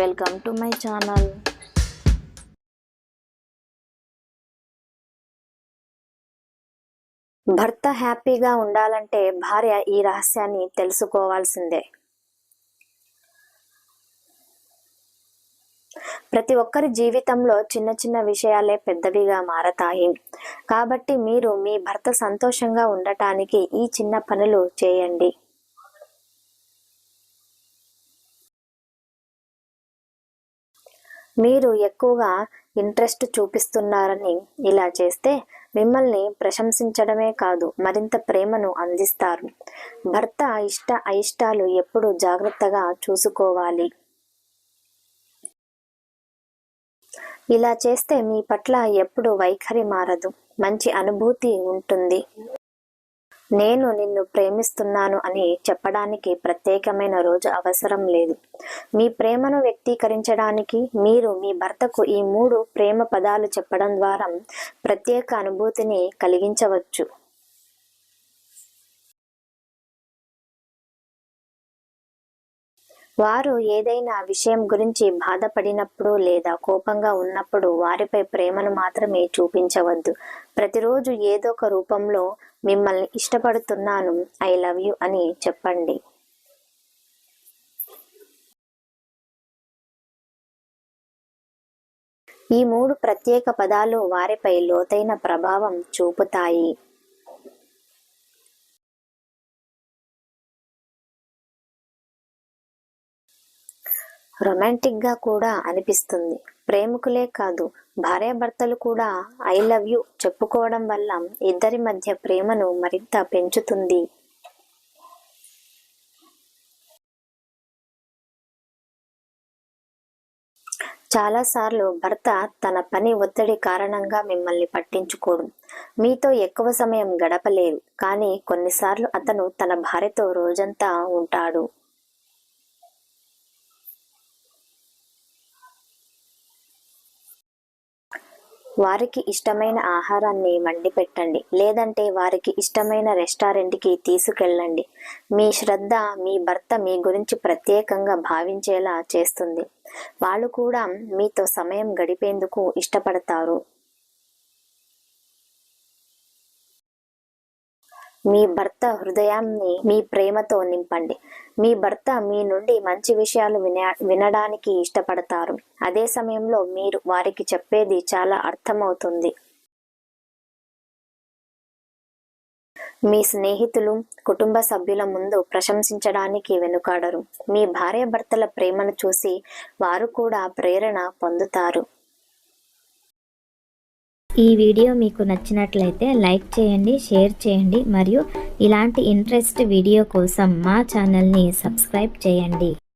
Welcome to my channel భర్త హ్యాపీగా ఉండాలంటే భార్య ఈ రహస్యాన్ని తెలుసుకోవాల్సిందే. ప్రతి ఒక్కరి జీవితంలో చిన్న చిన్న విషయాలే పెద్దవిగా మారతాయి. కాబట్టి మీరు మీ భర్త సంతోషంగా ఉండటానికి ఈ చిన్న పనులు చేయండి. మీరు ఎక్కువగా ఇంట్రెస్ట్ చూపిస్తున్నారని ఇలా చేస్తే మిమ్మల్ని ప్రశంసించడమే కాదు మరింత ప్రేమను అందిస్తారు. భర్త ఇష్ట అయిష్టాలు ఎప్పుడు జాగ్రత్తగా చూసుకోవాలి. ఇలా చేస్తే మీ పట్ల ఎప్పుడు వైఖరి మారదు. మంచి అనుభూతి ఉంటుంది. నేను నిన్ను ప్రేమిస్తున్నాను అని చెప్పడానికి ప్రత్యేకమైన రోజు అవసరం లేదు. మీ ప్రేమను వ్యక్తీకరించడానికి మీరు మీ భర్తకు ఈ మూడు ప్రేమ పదాలు చెప్పడం ద్వారా ప్రత్యేక అనుభూతిని కలిగించవచ్చు. వారు ఏదైనా విషయం గురించి బాధపడినప్పుడు లేదా కోపంగా ఉన్నప్పుడు వారిపై ప్రేమను మాత్రమే చూపించవద్దు. ప్రతిరోజు ఏదో ఒక రూపంలో మిమ్మల్ని ఇష్టపడుతున్నాను ఐ లవ్ యు అని చెప్పండి. ఈ మూడు ప్రత్యేక పదాలు వారిపై లోతైన ప్రభావం చూపుతాయి. రొమాంటిక్గా కూడా అనిపిస్తుంది. ప్రేమికులే కాదు భార్యాభర్తలు కూడా ఐ లవ్ యు చెప్పుకోవడం వల్ల ఇద్దరి మధ్య ప్రేమను మరింత పెంచుతుంది. చాలాసార్లు భర్త తన పని ఒత్తిడి కారణంగా మిమ్మల్ని పట్టించుకోడు. మీతో ఎక్కువ సమయం గడపలేరు. కానీ కొన్నిసార్లు అతను తన భార్యతో రోజంతా ఉంటాడు. వారికి ఇష్టమైన ఆహారాన్ని వండి పెట్టండి. లేదంటే వారికి ఇష్టమైన రెస్టారెంట్కి తీసుకెళ్ళండి. మీ శ్రద్ధ మీ భర్త మీ గురించి ప్రత్యేకంగా భావించేలా చేస్తుంది. వాళ్ళు కూడా మీతో సమయం గడిపేందుకు ఇష్టపడతారు. మీ భర్త హృదయాన్ని మీ ప్రేమతో నింపండి. మీ భర్త మీ నుండి మంచి విషయాలు విన వినడానికి ఇష్టపడతారు. అదే సమయంలో మీరు వారికి చెప్పేది చాలా అర్థమవుతుంది. మీ స్నేహితులు కుటుంబ సభ్యుల ముందు ప్రశంసించడానికి వెనుకాడరు. మీ భార్య భర్తల ప్రేమను చూసి వారు కూడా ప్రేరణ పొందుతారు. ఈ వీడియో మీకు నచ్చినట్లయితే లైక్ చేయండి షేర్ చేయండి మరియు ఇలాంటి ఇంట్రెస్ట్ వీడియో కోసం మా ఛానల్ని సబ్స్క్రైబ్ చేయండి.